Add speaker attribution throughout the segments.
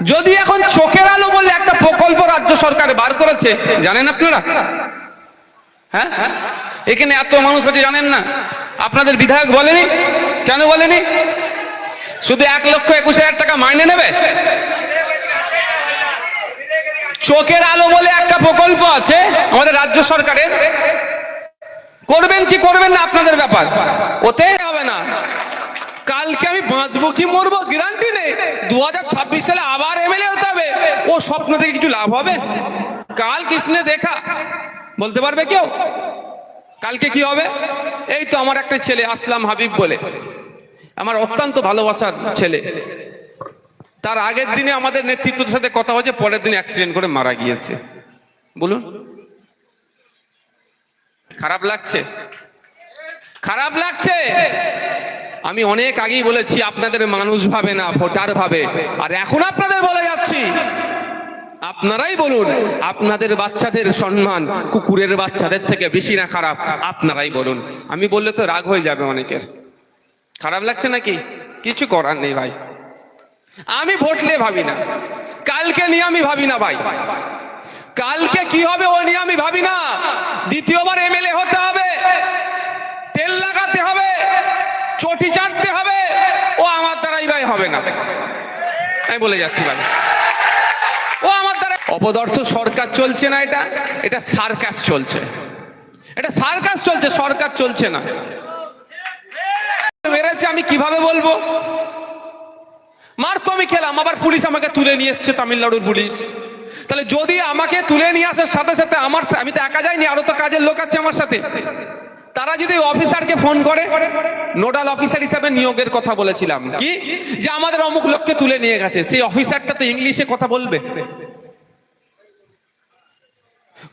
Speaker 1: যদি এখন চোখের আলো বলে একটা প্রকল্প রাজ্য সরকার বার করেছে, জানেন আপনারা? হ্যাঁ? এখানে এত মানুষ আছে, জানেন না? আপনাদের বিধায়ক বলেনি? কেন বলেনি? শুধু এক লক্ষ একুশ হাজার টাকা মাইনে নেবে? চোখের আলো বলে একটা প্রকল্প আছে আমাদের রাজ্য সরকারের। করবেন কি করবেন না আপনাদের ব্যাপার? ওতে হবে না। কালকে আমি বাঁচবো কি মরবো গ্যারান্টি নেই। দু হাজার ছাব্বিশ সালে আবার এমএলএ হতে হবে। ও স্বপ্ন থেকে কিছু লাভ হবে? কাল কৃষ্ণে দেখা। বলতে পারবে কেউ? কালকে কি হবে? এই তো আমার একটা ছেলে, আসলাম হাবিব বলে। আমার অত্যন্ত ভালোবাসার ছেলে। তার আগের দিনে আমাদের নেতৃত্বের সাথে কথা হচ্ছে পরের দিন অ্যাক্সিডেন্ট করে মারা গিয়েছে। বলুন। খারাপ লাগছে? খারাপ লাগছে? আমি অনেক আগেই বলেছি, আপনাদের মানুষ ভাবে না, ভোটার ভাবে। আর এখন আপনাদের বলে যাচ্ছি। আপনারাই বলুন, আপনাদের বাচ্চাদের সম্মান কুকুরের বাচ্চাদের থেকে বেশি না খারাপ, আপনারাই বলুন। আমি বললে তো রাগ হয়ে যাবে অনেকের। খারাপ লাগছে নাকি? কিছু করার নেই ভাই। আমি ভোটলে ভাবি না। কালকে নিয়ে আমি ভাবি না ভাই। কালকে কি হবে ও নিয়ে আমি ভাবি না। দ্বিতীয়বার এমএলএ হতে হবে। তেল লাগাতে হবে। চটি চাটতে হবে। ও আমার দ্বারাই ভাই হবে না। আমি বলে যাচ্ছি ভাই। ও আমার দ্বারা অপদার্থ সরকার চলছে না এটা। এটা সার্কাস চলছে। এটা সার্কাস চলছে, সরকার চলছে না। মেরেছে, আমি কীভাবে বলব? মার তো আমি খেলাম, আবার পুলিশ আমাকে তুলে নিয়ে এসছে তামিলনাড়ুর পুলিশ। তাহলে যদি আমাকে তুলে নিয়ে আসার সাথে সাথে আমার আমি তো একা যাইনি, আরও তো কাজের লোক আছে আমার সাথে। তারা যদি অফিসারকে ফোন করে, নোডাল অফিসার হিসাবে নিয়োগের কথা বলেছিলাম। কি? যে আমাদের অমুক লোককে তুলে নিয়ে গেছে। সেই অফিসারটা তো ইংলিশে কথা বলবে।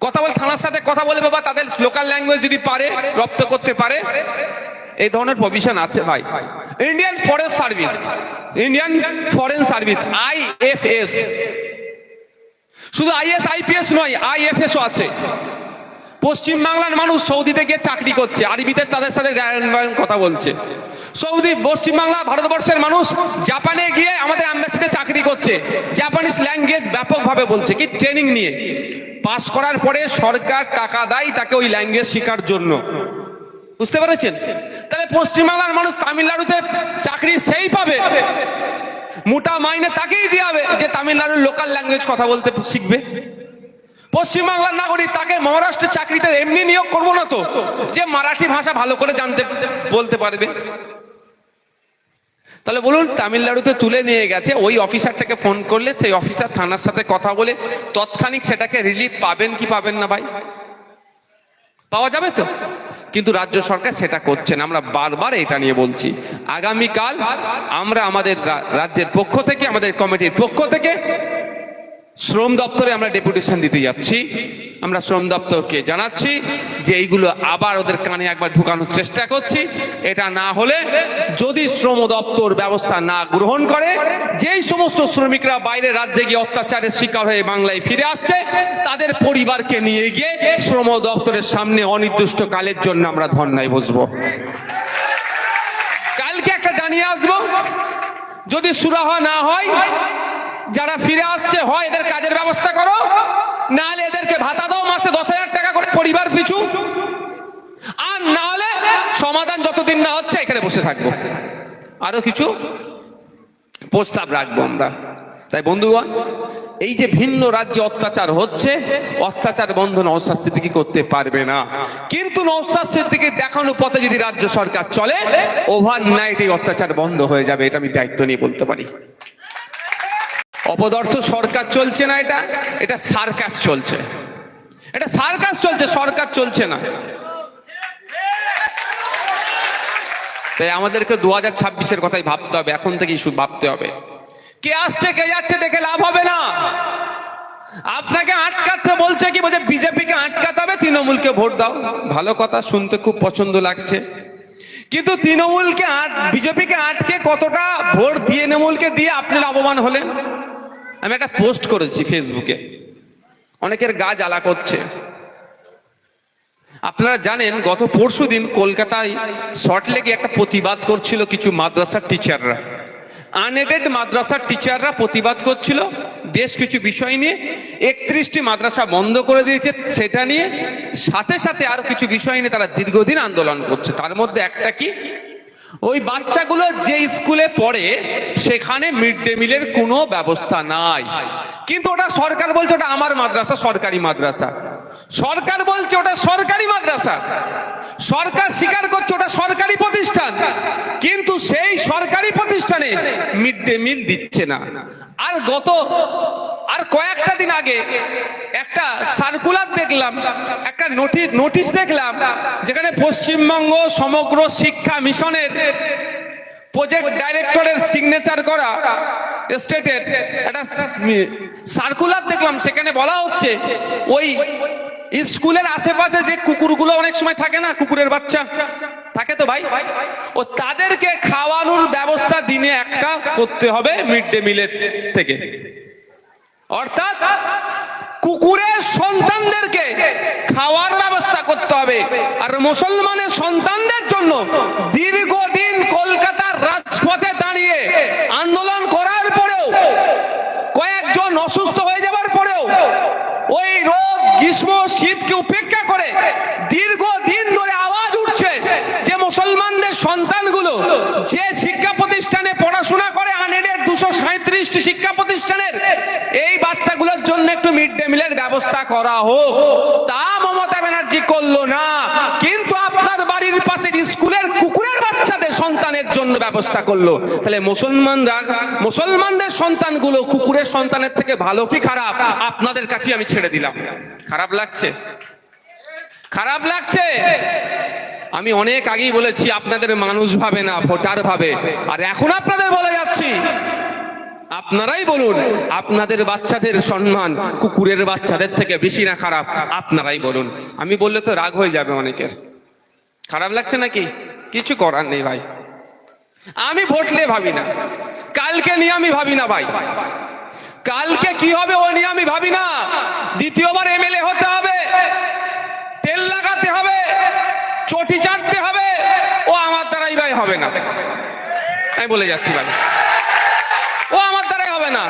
Speaker 1: কথা বল, থানার সাথে কথা বলবে বা তাদের লোকাল ল্যাঙ্গুয়েজ যদি পারে, রপ্ত করতে পারে। এই ধরনের প্রভিশন আছে ভাই। Indian foreign service Indian foreign service IFS শুধু আইএস আইপিএস নয় আইএফএসও আছে। পশ্চিম বাংলার মানুষ সৌদিতে গিয়ে চাকরি করছে, আরবিতে তাদের সাথে কথা বলছে। সৌদি পশ্চিম বাংলা ভারতবর্ষের মানুষ জাপানে গিয়ে আমাদের অ্যাম্বাসিতে চাকরি করছে, জাপানিজ ল্যাঙ্গুয়েজ ব্যাপকভাবে বলছে, কি ট্রেনিং নিয়ে। পাস করার পরে সরকার টাকা দেয় তাকে ওই ল্যাঙ্গুয়েজ শেখার জন্য। বুঝতে পেরেছেন? তাহলে পশ্চিমবাংলার মানুষ তামিলনাড়ুতে চাকরি সেই পাবে। মোটা মাইনে তাকেই দিয়ে হবে যে তামিলনাড়ুর লোকাল ল্যাঙ্গুয়েজ কথা বলতে শিখবে। পশ্চিমবাংলার নাগরিক তাকে মহারাষ্ট্রের চাকরিতে এমনি নিয়োগ করব না তো? যে মারাঠি ভাষা ভালো করে জানতে, বলতে পারবে। তাহলে বলুন, তামিলনাড়ুতে তুলে নিয়ে গেছে, ওই অফিসারটাকে ফোন করলে সেই অফিসার থানার সাথে কথা বলে তৎক্ষণিক সেটাকে রিলিফ পাবেন কি পাবেন না ভাই? পাওয়া যাবে তো? কিন্তু রাজ্য সরকার সেটা করছেন আমরা বারবার এটা নিয়ে বলছি। আগামীকাল আমরা আমাদের রাজ্যের পক্ষ থেকে, আমাদের কমিটির পক্ষ থেকে শ্রম দপ্তরে আমরা ডেপুটেশন দিতে যাচ্ছি। আমরা শ্রম দপ্তরকে জানাচ্ছি যে এইগুলো আবার ওদের কানে একবার ঢুকানোর চেষ্টা করছি। এটা না হলে যদি শ্রম দপ্তর ব্যবস্থা না গ্রহণ করে, যেই সমস্ত শ্রমিকরা বাইরে রাজ্যে গিয়ে অত্যাচারের শিকার হয়ে বাংলায় ফিরে আসছে, তাদের পরিবারকে নিয়ে গিয়ে শ্রম দপ্তরের সামনে অনির্দিষ্ট কালের জন্য আমরা ধর্নায় বসবো। কালকে একটা জানিয়ে আসব। যদি সুরাহা না হয় যারা ফিরে আসছে, হয় এদের কাজের ব্যবস্থা করো, নাহলে এদেরকে ভাতা দাও, মাসে দশ হাজার টাকা করে পরিবার পিছু। আর না হলে সমাধান যতদিন না হচ্ছে, এখানে বসে থাকব। আরও কিছু? প্রস্তাব রাখব আমরা। তাই বন্ধুগণ, এই যে ভিন্ন রাজ্যে অত্যাচার হচ্ছে, অত্যাচার বন্ধ নৌসাদ সিদ্দিকি করতে পারবে না। কিন্তু নৌসাদ সিদ্দিকি দেখানো পথে যদি রাজ্য সরকার চলে ওভার নাইট এই অত্যাচার বন্ধ হয়ে যাবে, এটা আমি দায়িত্ব নিয়ে বলতে পারি। অপদার্থ সরকার চলছে না এটা এটা সার্কাস চলছে। এটা সার্কাস চলছে, সরকার চলছে না। তাই আমাদেরকে দু হাজার ছাব্বিশের কথাই ভাবতে হবে, এখন থেকেই ভাবতে হবে। কে আসছে, কে যাচ্ছে, দেখে লাভ হবে না। আপনাকে আটকাতে বলছে কি, বলছে বিজেপিকে আটকাতে হবে, তৃণমূলকে ভোট দাও। ভালো কথা, শুনতে খুব পছন্দ লাগছে। কিন্তু তৃণমূলকে আট বিজেপিকে আটকে কতটা ভোট দিয়ে, তৃণমূলকে দিয়ে আপনি লাভবান হলেন? আমি একটা পোস্ট করেছি ফেসবুকে। অনেকের গা জ্বালা করছে। আপনারা জানেন, গত পরশু দিন কলকাতায় শর্টলেগে একটা প্রতিবাদ করছিল কিছু মাদ্রাসার টিচাররা আনএডেড মাদ্রাসার টিচাররা প্রতিবাদ করছিল। বেশ কিছু বিষয় নিয়ে একত্রিশটি মাদ্রাসা বন্ধ করে দিয়েছে। সেটা নিয়ে সাথে সাথে আরও কিছু বিষয় নিয়ে তারা দীর্ঘদিন আন্দোলন করছে। তার মধ্যে একটা কি? ওই বাচ্চাগুলো যে স্কুলে পড়ে, সেখানে মিড ডে মিলের কোনো ব্যবস্থা নাই। কিন্তু ওটা সরকার বলছে ওটা আমার মাদ্রাসা, সরকারি মাদ্রাসা। সরকার বলছে ওটা সরকারি মাদ্রাসা। সরকার স্বীকার করছে ওটা সরকারি প্রতিষ্ঠান। কিন্তু সেই সরকারি প্রতিষ্ঠানে মিড ডে মিল দিচ্ছে না। আর গত আর কয়েকটা দিন আগে একটা সার্কুলার দেখলাম, একটা নোটিশ নোটিশ দেখলাম, যেখানে পশ্চিমবঙ্গ সমগ্র শিক্ষা মিশনের প্রজেক্ট ডাইরেক্টরের সিগনেচার করা স্টেটের একটা সার্কুলার দেখলাম, সেখানে বলা হচ্ছে ওই স্কুলের আশেপাশে যে কুকুরগুলো অনেক সময় থাকে না, কুকুরের বাচ্চা থাকে তো ভাই? ও তাদেরকে খাওয়ানোর ব্যবস্থা দিনে একটা করতে হবে মিড ডে মিলের থেকে। অর্থাৎ কুকুরের সন্তানদেরকে খাওয়ার ব্যবস্থা করতে হবে। আর মুসলমানের সন্তানদের জন্য দীর্ঘদিন কলকাতার রাজপথে দাঁড়িয়ে আন্দোলন করার পরেও, কয়েকজন অসুস্থ হয়ে যাবার পরেও ওই রোদ, গ্রীষ্ম, শীতকে উপেক্ষা করে দীর্ঘদিন ধরে আওয়াজ উঠছে যে মুসলমানদের সন্তানগুলো যে শিক্ষা প্রতিষ্ঠানে পড়াশোনা করে আনএডেড দুশো সাঁত্রিশটি শিক্ষা প্রতিষ্ঠানের জন্য একটু মিড ডে মিলের ব্যবস্থা করা হোক। তা মমতা ব্যানার্জি করল না। কিন্তু আপনার বাড়ির পাশের স্কুলের কুকুরের বাচ্চাদের সন্তানের জন্য ব্যবস্থা করল। তাহলে মুসলমানরা, মুসলমানদের সন্তানগুলো কুকুরের সন্তানের থেকে ভালো কি খারাপ? আপনাদের কাছে আমি ছেড়ে দিলাম। খারাপ লাগছে? খারাপ লাগছে? আমি অনেক আগেই বলেছি, আপনাদের মানুষ ভাবে না, ভোটার ভাবে। আর এখন আপনাদের বলে যাচ্ছি আপনারাই বলুন, আপনাদের বাচ্চাদের সম্মান কুকুরের বাচ্চাদের থেকে বেশি না খারাপ, আপনারাই বলুন। আমি বললে তো রাগ হয়ে যাবে অনেকের। খারাপ লাগছে নাকি? কিছু করার নেই ভাই। আমি ভোটলে ভাবি না। কালকে নিয়ে আমি ভাবি না ভাই। কালকে কি হবে ও নিয়ে আমি ভাবি না। দ্বিতীয়বার এমএলএ হতে হবে। তেল লাগাতে হবে। চটি চাটতে হবে। ও আমার দ্বারাই ভাই হবে না। আমি বলে যাচ্ছি ভাই। ও আমার দ্বারাই হবে না।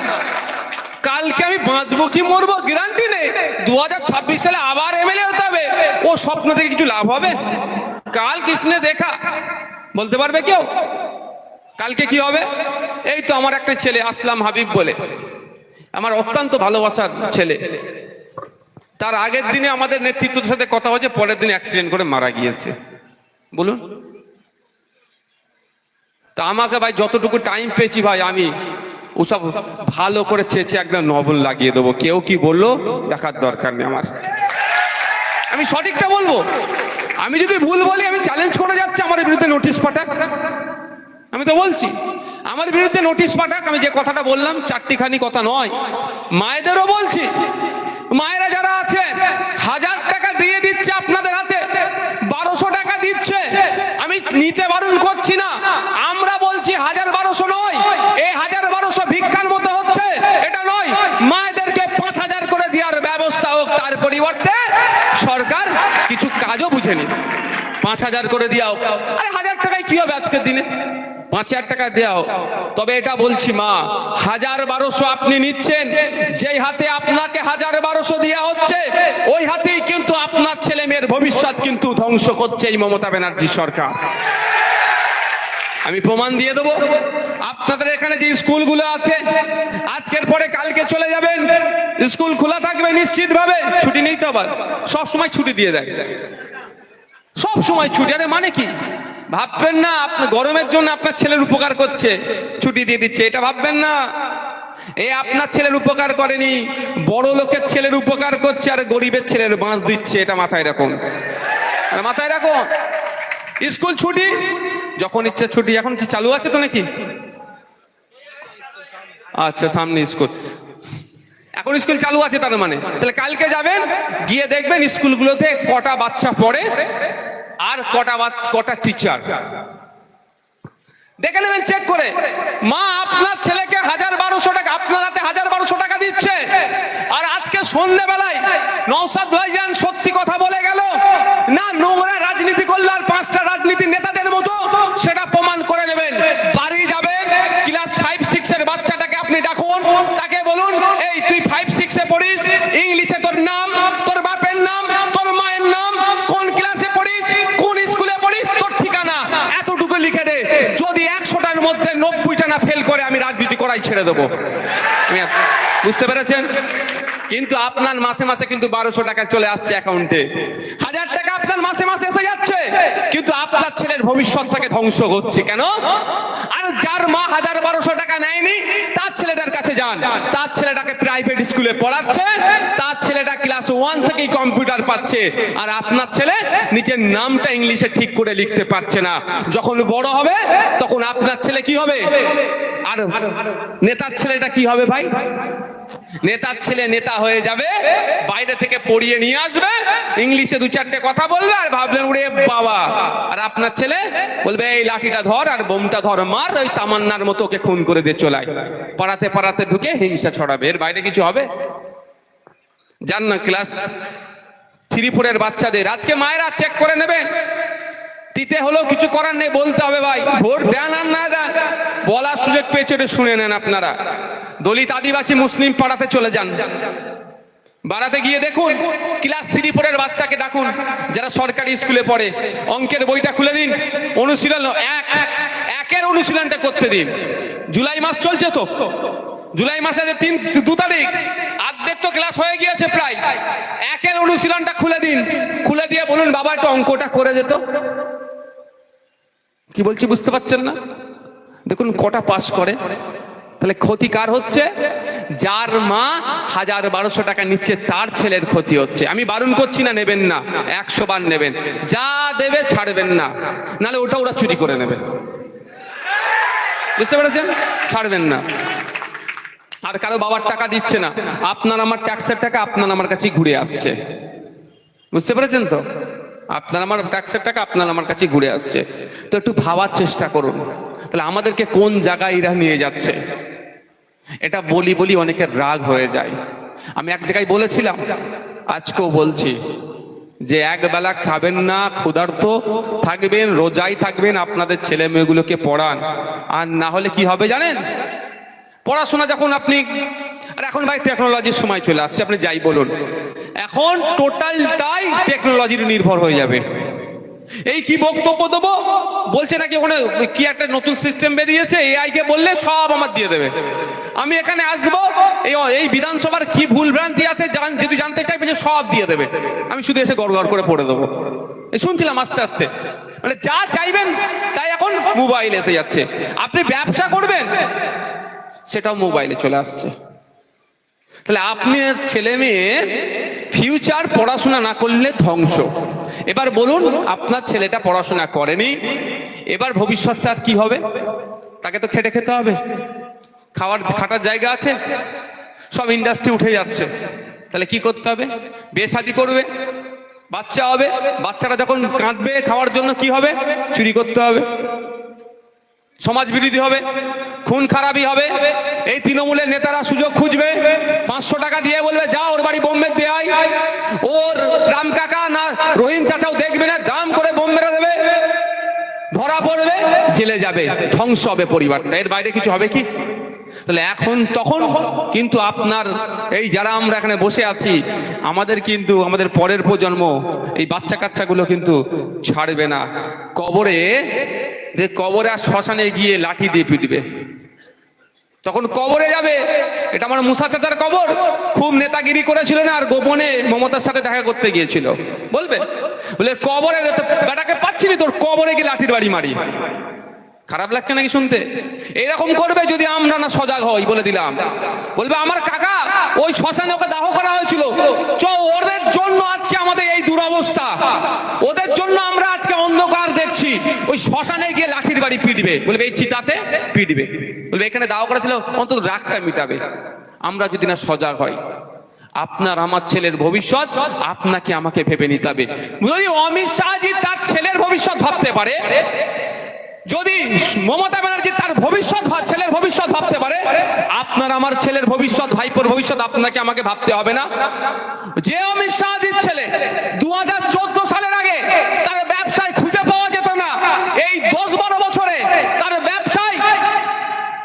Speaker 1: কালকে আমি বাঁচবো কি মরবো গ্যারান্টি নেই। দু হাজার ছাব্বিশ সালে আবার এমএলএ হতে হবে। ও স্বপ্ন থেকে কিছু লাভ হবে? কাল কৃষ্ণে দেখা। বলতে পারবে কেউ? কালকে কি হবে? এই তো আমার একটা ছেলে, আসলাম হাবিব বলে। আমার অত্যন্ত ভালোবাসার ছেলে। তার আগের দিনে আমাদের নেতৃত্বের সাথে কথা হচ্ছে পরের দিন অ্যাক্সিডেন্ট করে মারা গিয়েছে। বলুন। তা আমাকে ভাই যতটুকু টাইম পেয়েছি ভাই আমি ওসব ভালো করে চেচে একদম নবল লাগিয়ে দেবো। কেউ কি বলল? দেখার দরকার নেই আমার। আমি সঠিকটা বলব? আমি যদি ভুল বলি, আমি চ্যালেঞ্জ করে যাচ্ছি আমার বিরুদ্ধে নোটিশ পাঠাক। আমি তো বলছি, আমার বিরুদ্ধে নোটিশ পাঠাক। আমি যে কথাটা বললাম, চারটিখানি কথা নয়। মায়েদেরও বলছি মায়েরা যারা আছে, হাজার টাকা দিয়ে দিচ্ছে আপনাদের হাতে, বারোশো টাকা দিচ্ছে। আমি নিতে বারণ করছি না, আমরা বলছি হাজার বারোশো নয়, এই হাজার বারোশো ভিক্ষার মতো হচ্ছে, এটা নয়। মায়েদেরকে পাঁচ হাজার করে দেওয়ার ব্যবস্থা হোক, তার পরিবর্তে সরকার কিছু কাজও বুঝেনি পাঁচ হাজার করে দেওয়া হোক। আরে হাজার টাকায় কি হবে আজকের দিনে? পাঁচ হাজার টাকা দেওয়া তবে এটা বলছি মা, হাজার বারোশো আপনি নিচ্ছেন, যেই হাতে আপনাকে হাজার বারোশো দেওয়া হচ্ছে, ওই হাতেই কিন্তু আপনার ছেলে মেয়ের ভবিষ্যৎ কিন্তু ধ্বংস করছে এই মমতা ব্যানার্জি সরকার। আমি প্রমাণ দিয়ে দেবো। আপনাদের এখানে যে স্কুলগুলো আছে, আজকের পরে কালকে চলে যাবেন। স্কুল খোলা থাকবে নিশ্চিত ভাবে ছুটি নেই তো আবার। সব সময় ছুটি দিয়ে দেয়। সব সময় ছুটি। আরে মানে কি? ভাববেন না আপনার গরমের জন্য আপনার ছেলের উপকার করছে, ছুটি দিয়ে দিচ্ছে, এটা ভাববেন না। এ আপনার ছেলের উপকার করেনি, বড় লোকের ছেলের উপকার করছে আর গরিবের ছেলের বাঁশ দিচ্ছে, এটা মাথায় রাখুন। মাথায় রাখুন। স্কুল ছুটি? যখন ইচ্ছে ছুটি, এখন চালু আছে তো নাকি? আচ্ছা সামনে স্কুল। এখন স্কুল চালু আছে তার মানে। তাহলে কালকে যাবেন, গিয়ে দেখবেন স্কুলগুলোতে কটা বাচ্চা পড়ে। আর কটা কটা টিচার দেখে নেবেন চেক করে। মা, আপনার ছেলেকে হাজার বারোশো টাকা, আপনার হাতে হাজার বারোশো টাকা দিচ্ছে। আর আজকে সন্ধ্যেবেলায় নৌসাদ ভাইজান সত্যি কথা বলে গেল, না নোংরা রাজনীতি করলে আর পাঁচটা রাজনীতি নেতাদের মতো সেটা প্রমাণ করে নেবেন। ছেড়ে দেবো। বুঝতে পেরেছেন? কিন্তু আপনার মাসে মাসে কিন্তু বারোশো টাকা চলে আসছে অ্যাকাউন্টে। হাজার টাকা আপনার মাসে মাসে এসে যাচ্ছে। কিন্তু আপনার ছেলের ভবিষ্যৎটাকে ধ্বংস করছে কেন? আর যার মা হাজার বারোশো টাকা নেয়নি, তার ছেলেটার কাছে যান। তার ছেলেটাকে প্রাইভেট স্কুলে পড়াচ্ছে। ছেলেটা ক্লাস ওয়ান থেকেই কম্পিউটার পাচ্ছে আর আপনার ছেলে নিজের নামটা ইংলিশে ঠিক করে লিখতে পারছে না। যখন বড় হবে, তখন আপনার ছেলে কি হবে? আর নেতার ছেলেটা কি হবে ভাই? নেতার ছেলে নেতা হয়ে যাবে, বাইরে থেকে পড়িয়ে নিয়ে আসবে, ইংলিশে দু চারটে কথা বলবে আর ভাবলেন উড়ে বাবা! আর আপনার ছেলে বলবে, এই লাঠিটা ধর আর বোমটা ধর, মার, ওই তামান্নার মতো ওকে খুন করে দিয়ে চলায় পাড়াতে পাড়াতে ঢুকে হিংসা ছড়াবে। এর বাইরে কিছু হবে? যান না ক্লাস থ্রি ফোরের বাচ্চাদের। আজকে মায়েরা চেক করে নেবেন দিতে হলেও কিছু করার নেই, বলতে হবে ভাই। ভোট দেন আর না দেন, বলার সুযোগ পেয়েছে ওটা শুনে নেন আপনারা। দলিত আদিবাসী মুসলিম পাড়াতে চলে যান। বাড়াতে গিয়ে দেখুন, ক্লাস থ্রি ফোরের বাচ্চাকে ডাকুন, যারা সরকারি স্কুলে পড়ে। অঙ্কের বইটা খুলে দিন, অনুশীলন, এক, একের অনুশীলনটা করতে দিন। জুলাই মাস চলছে তো। জুলাই মাসে যে তিন, দু তারিখ আর্ধেক তো ক্লাস হয়ে গিয়েছে প্রায়। একের অনুশীলনটা খুলে দিন। খুলে দিয়ে বলুন, বাবা, একটু অঙ্কটা করে যেত। কি বলছি, বুঝতে পারছেন না? দেখুন, কটা পাস করে। তাহলে ক্ষতি কার হচ্ছে? যার মা হাজার বারোশো টাকা নিচ্ছে, তার ছেলের ক্ষতি হচ্ছে। আমি বারণ করছি না, নেবেন না। একশো বার নেবেন। যা দেবে, ছাড়বেন না। নালে ওটা ওরা চুরি করে নেবে। বুঝতে পেরেছেন? ছাড়বেন না। আর কারও বাবার টাকা দিচ্ছে না। আপনার আমার ট্যাক্সের টাকা আপনার আমার কাছে ঘুরে আসছে। বুঝতে পেরেছেন তো? আপনার আমার ট্যাক্সের টাকা আপনার আমার কাছে ঘুরে আসছে। তো একটু ভাবার চেষ্টা করুন। তাহলে আমাদেরকে কোন জায়গায় এরা নিয়ে যাচ্ছে? এটা বলি বলি অনেকের রাগ হয়ে যায়। আমি এক জায়গায় বলেছিলাম, আজকেও বলছি যে এক বেলা খাবেন না, ক্ষুধার্ত, থাকবেন, রোজাই থাকবেন, আপনাদের ছেলে মেয়েগুলোকে পড়ান। আর না হলে কি হবে জানেন? পড়াশোনা যখন আপনি, আর এখন ভাই টেকনোলজির সময় চলে আসছে, আপনি যাই বলুন। এখন টোটালটাই টেকনোলজির নির্ভর হয়ে যাবে। এই কি বক্তব্য দেবো? বলছে নাকি ওখানে কি একটা নতুন সিস্টেম বেরিয়েছে এআই কে বললে সব আমার দিয়ে দেবে। আমি এখানে আসব, এই বিধানসভার কি ভুল ভ্রান্তি আছে যদি জানতে চাই বলছে সব দিয়ে দেবে। আমি শুধু এসে গড় গড় করে পড়ে দেবো। শুনছিলাম আস্তে আস্তে। মানে যা চাইবেন তাই এখন মোবাইল এসে যাচ্ছে। আপনি ব্যবসা করবেন সেটাও মোবাইলে চলে আসছে। তাহলে আপনি ছেলে মেয়ে ফিউচার পড়াশোনা না করলে ধ্বংস। এবার বলুন, আপনার ছেলেটা পড়াশোনা করেনি, এবার ভবিষ্যৎ স্যার কি হবে? তাকে তো খেটে খেতে হবে। খাওয়ার, খাটার জায়গা আছে? সব ইন্ডাস্ট্রি উঠে যাচ্ছে। তাহলে কি করতে হবে? বেসাদি করবে, বাচ্চা হবে, বাচ্চারা যখন কাঁদবে খাওয়ার জন্য কি হবে? চুরি করতে হবে। সমাজ বিরোধী হবে, খুন খারাপই হবে। এই তৃণমূলের নেতারা সুযোগ খুঁজবে, পাঁচশো টাকা দিয়ে বলবে, যা ওর বাড়ি বোম্বে দেয়। ওর রাম কাকা না রহিম চাচাও দেখবে না, দাম করে বোম মেরে দেবে। ধরা পড়বে, জেলে যাবে, ধ্বংস হবে পরিবারটা। এর বাইরে কিছু হবে কি? তাহলে এখন, তখন কিন্তু আপনার এই যারা আমরা এখানে বসে আছি, আমাদের কিন্তু, আমাদের পরের প্রজন্ম এই বাচ্চা কাচ্চাগুলো কিন্তু ছাড়বে না। কবরে কবরে আর শ্মশানে গিয়ে লাঠি দিয়ে পিটবে। তখন কবরে যাবে। এটা আমার মুসা চাচার কবর। খুব নেতাগিরি করেছিল না, আর গোপনে মমতার সাথে দেখা করতে গিয়েছিল। বলবে? বলে কবরে বেটাকে পাচ্ছি তোর? কবরে গিয়ে লাঠির বাড়ি মারি। খারাপ লাগছে নাকি শুনতে? এরকম করবে যদি আমরা না সজাগ হই, বলে দিলাম। বলবে, আমার কাকা, ওই শ্মশানে ওকে দাহ করা হয়েছিল। চ, ওদের জন্য আজকে আমাদের এই দুরবস্থা। ওদের জন্য আমরা আজকে অন্ধকার দেখছি। ওই শ্মশানে গিয়ে লাঠির বাড়ি পিটবে। বলবে, এই চিতাতে পিটবে। বলবে, এখানে দাহ করা ছিল, অন্তত রাগটা মিটাবে। আমরা যদি না সজাগ হই, আপনার আমার ছেলের ভবিষ্যৎ আপনাকে আমাকে ভেবে নিতে হবে। যদি অমিত শাহজি তার ছেলের ভবিষ্যৎ ভাবতে পারে যদি মমতা ব্যানার্জি তার ভবিষ্যৎ ছেলের ভবিষ্যৎ ভাবতে পারে, আপনার আমার ছেলের ভবিষ্যৎ, ভাইপোর ভবিষ্যৎ আপনাকে আমাকে ভাবতে হবে না। যে অমিত শাহজির ছেলে দু হাজার চোদ্দ সালের আগে তার ব্যবসায় খুঁজে পাওয়া যেত না, এই দশ বারো বছরে তার ব্যবসায়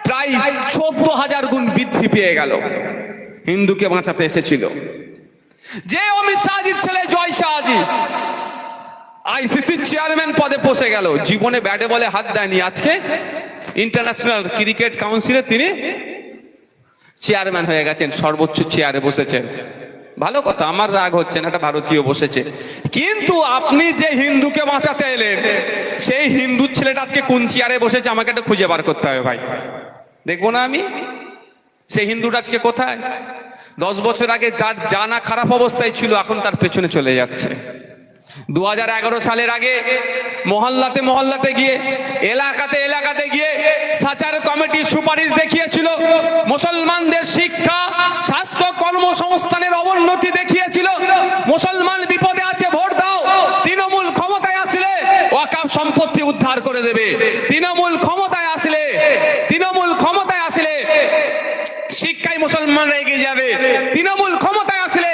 Speaker 1: প্রায় চোদ্দ হাজার গুণ বৃদ্ধি পেয়ে গেল। হিন্দুকে বাঁচাতে এসেছিল। যে অমিত শাহজির ছেলে জয় শাহজি আইসিসি চেয়ারম্যান পদে বসে গেল। জীবনে ব্যাটে বলে হাত দেয়নি। আজকে ইন্টারন্যাশনাল ক্রিকেট কাউন্সিলে তিনি চেয়ারম্যান হয়ে গেছেন, সর্বোচ্চ চেয়ারে বসেছেন। ভালো কথা, আমার রাগ হচ্ছে না, একটা ভারতীয় বসেছে। কিন্তু আপনি যে হিন্দুকে বাঁচাতে এলেন, সেই হিন্দু ছেলেটা আজকে কোন চেয়ারে বসেছে, আমাকে একটা খুঁজে বার করতে হবে ভাই। দেখব না আমি? সেই হিন্দুটা আজকে কোথায়? দশ বছর আগে তার জানা খারাপ অবস্থায় ছিল, এখন তার পেছনে চলে যাচ্ছে। দুহাজার এগারো সালের আগে মহল্লাতে মহল্লাতে গিয়ে, এলাকাতে এলাকাতে গিয়ে সাচার কমিটি সুপারিশ দেখিয়েছিল। মুসলমানদের শিক্ষা, স্বাস্থ্য কর্মসংস্থানের অবনতি দেখিয়েছিল। মুসলমান বিপদে আছে, ভোট দাও। তৃণমূল ক্ষমতায় আসলে ওয়াকাফ সম্পত্তি উদ্ধার করে দেবে। তৃণমূল ক্ষমতায় আসলে, তৃণমূল ক্ষমতায় আসলে শিক্ষায় মুসলমানরা এগিয়ে যাবে। তৃণমূল ক্ষমতায় আসলে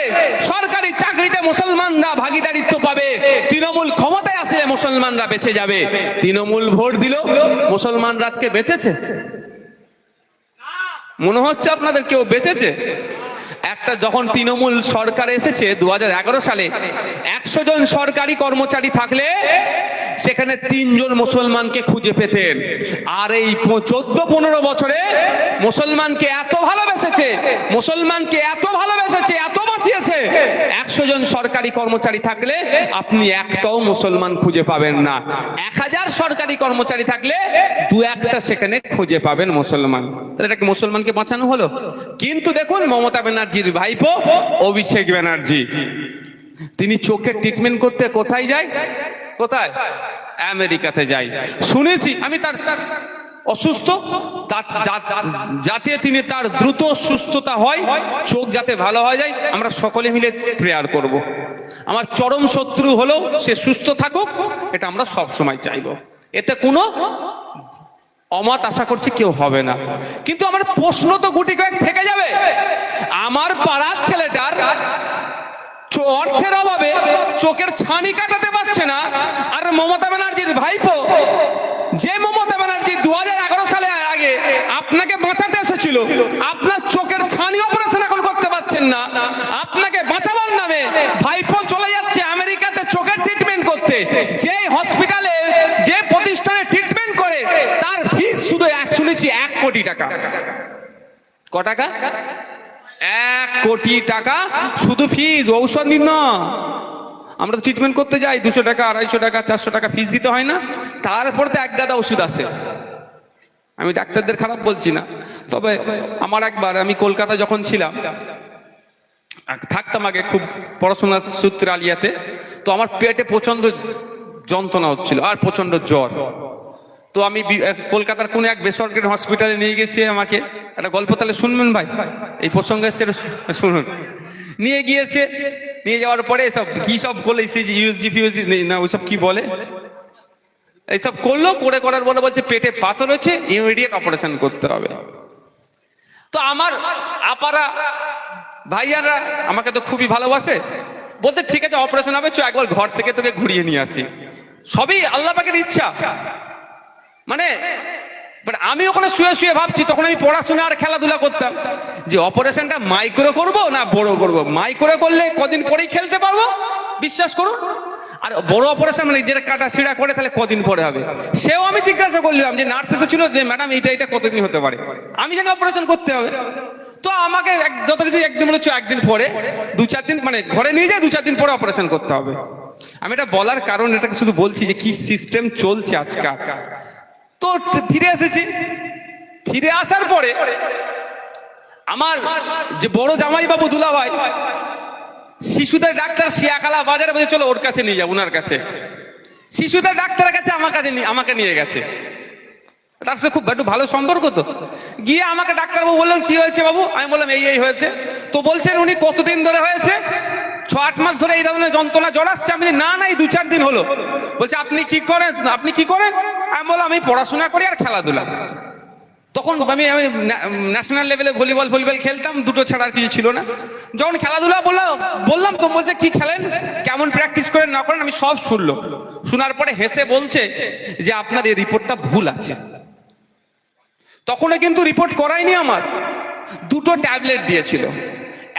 Speaker 1: সরকারি চাকরিতে মুসলমানরা ভাগিদারিত্ব পাবে। তৃণমূল ক্ষমতায় আসলে মুসলমানরা বেঁচে যাবে। তৃণমূল ভোট দিল মুসলমানরা আজকে বেঁচেছে? মনে হচ্ছে আপনাদের কেউ বেঁচেছে? একটা যখন তৃণমূল সরকার এসেছে দু হাজার এগারো সালে, একশো জন সরকারি কর্মচারী থাকলে সেখানে তিনজন মুসলমানকে খুঁজে পেতেন। আর এই চোদ্দ, পনেরো বছরে মুসলমানকে এত ভালোবেসেছে, মুসলমানকে এত ভালোবেসেছে, এত বাঁচিয়েছে। একশো জন সরকারি কর্মচারী থাকলে আপনি একটাও মুসলমান খুঁজে পাবেন না। এক হাজার সরকারি কর্মচারী থাকলে দু একটা সেখানে খুঁজে পাবেন মুসলমান। তাহলে এটাকে মুসলমানকে বাঁচানো হলো? কিন্তু দেখুন, মমতা ব্যানার্জির ভাইপো অভিষেক ব্যানার্জি। তিনি চোখের ট্রিটমেন্ট করতে কোথায় যায়? কোথায়? আমেরিকাতে যাই। শুনেছি, আমি তার অসুস্থ যাতে তিনি তার দ্রুত সুস্থতা হয়, চোখ যাতে ভালো হয়ে যায়, আমরা সকলে মিলে প্রেয়ার করব। আমার চরম শত্রু হলেও সে সুস্থ থাকুক, এটা আমরা সব সময় চাইব। এতে কোনো অমত আশা করছি কেউ হবে না। কিন্তু আমার প্রশ্ন তো গুটি কয়েক থেকে যাবে। আমার পাড়ার ছেলেটার অর্থের অভাবে চোখের ছানি কাটাতে পারছে না। আর মমতা ব্যানার্জির ভাইপো, যে মমতা ব্যানার্জি দু সালে আগে আপনাকে বাঁচাতে এসেছিল, আপনার চোখের ছানি অপারেশন এখন করতে পারছেন না। আপনাকে বাঁচাবার নামে ভাইপো চলে যাচ্ছে আমেরিকাতে চোখের ট্রিটমেন্ট করতে। যে হসপিটালে যে প্রতিষ্ঠানে ট্রিটমেন্ট করে, তার ফিস শুধু এক শুনেছি এক কোটি টাকা। ক টাকা? এক কোটি টাকা শুধু ফিজ ঔষধ নিন আমরা তো ট্রিটমেন্ট করতে যাই, দুশো টাকা, আড়াইশো টাকা, চারশো টাকা ফিজ দিতে হয় না। তারপরে তো এক গাদা ওষুধ আসে। আমি ডাক্তারদের খারাপ বলছি না। তবে আমার একবার, আমি কলকাতা যখন ছিলাম থাকতাম আগে খুব পড়াশোনার সূত্রে আলিয়াতে, তো আমার পেটে প্রচণ্ড যন্ত্রণা হচ্ছিল, আর প্রচণ্ড জ্বর। তো আমি কলকাতার কোন এক বেসরকারি হসপিটালে নিয়ে গেছে আমাকে। একটা গল্প তাহলে শুনবেন ভাই? এই প্রসঙ্গে সেটা শুনুন। নিয়ে গিয়েছে, নিয়ে যাওয়ার পরে এসব কি সব করল ইউএসজি ফিউএসজি না, ওইসব কি বলে? এইসব করল, করে করার পরে বলছে, পেটে পাথর হচ্ছে ইমিডিয়েট অপারেশন করতে হবে। তো আমার আপারা ভাইয়ারা আমাকে তো খুবই ভালোবাসে। বলতে ঠিক আছে অপারেশন হবে চো একবার ঘর থেকে তোকে ঘুরিয়ে নিয়ে আসি। সবই আল্লাহ পাকের ইচ্ছা। মানে আমি ওখানে শুয়ে শুয়ে ভাবছি, তখন আমি পড়াশোনা আর খেলাধুলা করতাম। যে অপারেশনটা মাইক্রো করব না বড় করব? মাইক্রো করলে কদিন পরেই খেলতে পারব? বিশ্বাস করুন। আর বড় অপারেশন মানে যেটা কাটা ছিঁড়া করে তাহলে কদিন পরে হবে? সেও আমি জিজ্ঞাসা করলাম যে নার্স এসেছিল যে, ম্যাডাম, এইটা এটা কতদিন হতে পারে? আমি জানি অপারেশন করতে হবে। তো আমাকে যতদিন একদিন বলেছ, একদিন পরে, দু চার দিন মানে ঘরে নিয়ে যায়, দু চার দিন পরে অপারেশন করতে হবে। আমি এটা বলার কারণ, এটাকে শুধু বলছি যে কি সিস্টেম চলছে আজকাল। তো ফিরে এসেছি। ফিরে আসার পরে আমার যে বড় জামাই বাবু দুলা ভাই শিশুদের ডাক্তার শিয়াখালা বাজারে বলে চলো ওর কাছে নিয়ে যাব ওনার কাছে। শিশুদের ডাক্তারের কাছে আমার কাছে আমাকে নিয়ে গেছে। তার সাথে খুব একটু ভালো সম্পর্ক তো। গিয়ে আমাকে ডাক্তারবাবু বললেন, কি হয়েছে বাবু? আমি বললাম, এই এই হয়েছে। তো বলছেন উনি, কতদিন ধরে হয়েছে? ছ আট মাস ধরে এই ধরনের যন্ত্রণা জ্বর আসছে। আমি না না, এই দু চার দিন হলো। বলছে, আপনি কি করেন? আপনি কি করেন? আমি বললাম, আমি পড়াশোনা করি আর খেলাধুলা তখন আমি আমি ন্যাশনাল লেভেলে ভলিবল ভলিবল খেলতাম, দুটো ছাড়া আর কিছু ছিল না। যখন খেলাধুলা বললাম বললাম তো বলছে কি খেলেন? কেমন প্র্যাকটিস করেন, না করেন? আমি সব শুনলো। শোনার পরে হেসে বলছে যে, আপনার এই রিপোর্টটা ভুল আছে। তখনও কিন্তু রিপোর্ট করায়নি আমার। দুটো ট্যাবলেট দিয়েছিল।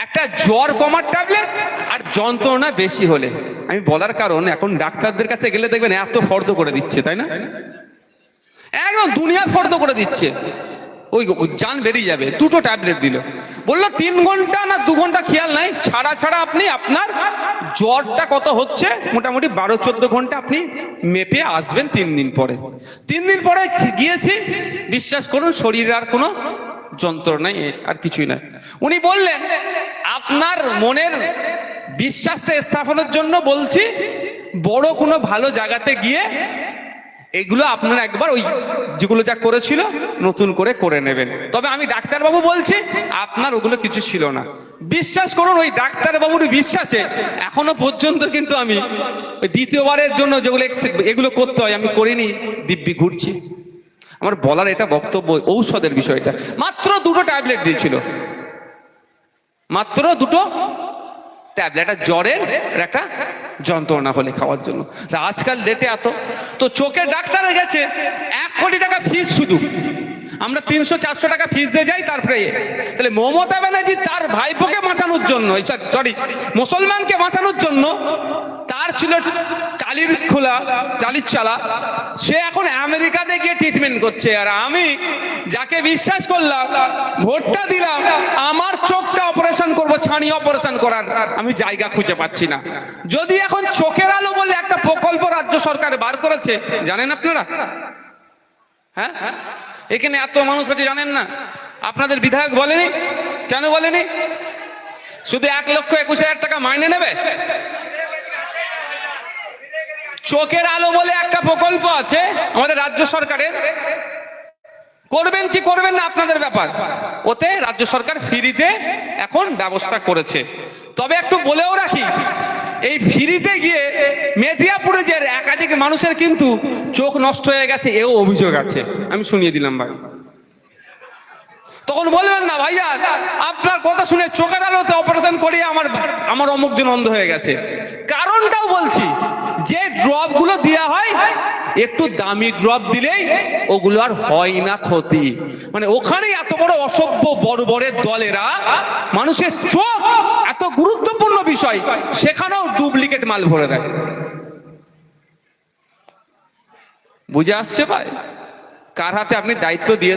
Speaker 1: একটা জ্বর কমার ট্যাবলেট আর যন্ত্রণা বেশি হলে। আমি বলার কারণ, এখন ডাক্তারদের কাছে গেলে দেখবেন এত ফর্দ করে দিচ্ছে, তাই না? একদম দুনিয়ার ফর্দ করে দিচ্ছে। ওই জান বেরিয়ে যাবে, দুটো ট্যাবলেট দিল। বলল, তিন ঘণ্টা না দু ঘণ্টা খেয়াল নাই, ছাড়া ছাড়া আপনি আপনার জ্বরটা কত হচ্ছে? মোটামুটি বারো, চোদ্দ ঘণ্টা আপনি মেপে আসবেন তিন দিন পরে। তিন দিন পরে গিয়েছি, বিশ্বাস করুন, শরীরে আর কোনো যন্ত্রণাই আর কিছুই নাই। উনি বললেন, আপনার মনের বিশ্বাসটা স্থাপনের জন্য বলছি, বড় কোনো ভালো জায়গাতে গিয়ে এগুলো আপনারা একবার ওই যেগুলো যা করেছিল নতুন করে করে নেবেন। তবে আমি ডাক্তারবাবু বলছি, আপনার ওগুলো কিছু ছিল না। বিশ্বাস করুন, ওই ডাক্তারবাবুর বিশ্বাসে এখনও পর্যন্ত কিন্তু আমি দ্বিতীয়বারের জন্য যেগুলো এগুলো করতে হয়, আমি করিনি, দিব্যি ঘুরছি। আমার বলার এটা বক্তব্য, ঔষধের বিষয়টা। মাত্র দুটো ট্যাবলেট দিয়েছিল। মাত্র দুটো ট্যাবলেট, একটা জ্বরের একটা যন্ত্রণা হলে খাওয়ার জন্য। তা আজকাল ডেটে এত। তো চোখের ডাক্তার গেছে এক কোটি টাকা ফিস শুধু। আমরা তিনশো চারশো টাকা ফিস দিয়ে যাই তারপরে তাহলে মমতা ব্যানার্জি তার ভাইপোকে বাঁচানোর জন্য সরি মুসলমানকে বাঁচানোর জন্য তার ছিল টালির খোলা টালির চালা। সে এখন আমেরিকাতে গিয়ে ট্রিটমেন্ট করছে। আর আমি যাকে বিশ্বাস করলাম, ভোটটা দিলাম, আমার চোখটা অপারেশন করব, ছানি অপারেশন করার। আমি জায়গা খুঁজে পাচ্ছি না। যদি এখন চোখের আলো বলে একটা প্রকল্প রাজ্য সরকার বার করেছে, জানেন আপনারা? হ্যাঁ? এখানে এত মানুষ আছে, জানেন না? আপনাদের বিধায়ক বলেনি? কেন বলেনি? শুধু এক লক্ষ একুশ হাজার টাকা মাইনে নেবে? চোখের আলো বলে একটা প্রকল্প আছে আমাদের রাজ্য সরকারের। করবেন কি করবেন না আপনাদের ব্যাপার। ওতে রাজ্য সরকার ফ্রিতে এখন ব্যবস্থা করেছে। তবে একটু বলেও রাখি, এই ফ্রিতে গিয়ে মেদিয়াপুরে যে একাধিক মানুষের কিন্তু চোখ নষ্ট হয়ে গেছে, এও অভিযোগ আছে। আমি শুনিয়ে দিলাম ভাই। তখন বলবেন না ভাইয়া আপনার কথা শুনে চোখের আলোতে অপারেশন করিয়ে আমার আমার অমুক জন অন্ধ হয়ে গেছে। কারণটাও বলছি, যে ড্রপগুলো দেওয়া হয়, একটু দামি ড্রপ দিলেই ওগুলো আর হয় না ক্ষতি। মানে ওখানে এত বড় অসভ্য বড় বড়ের দলেরা, মানুষের চোখ, এত গুরুত্বপূর্ণ বিষয়, সেখানেও ডুপ্লিকেট মাল ভরে দেয়। বুঝে আসছে ভাই? কার হাতে আপনি দায়িত্ব দিয়ে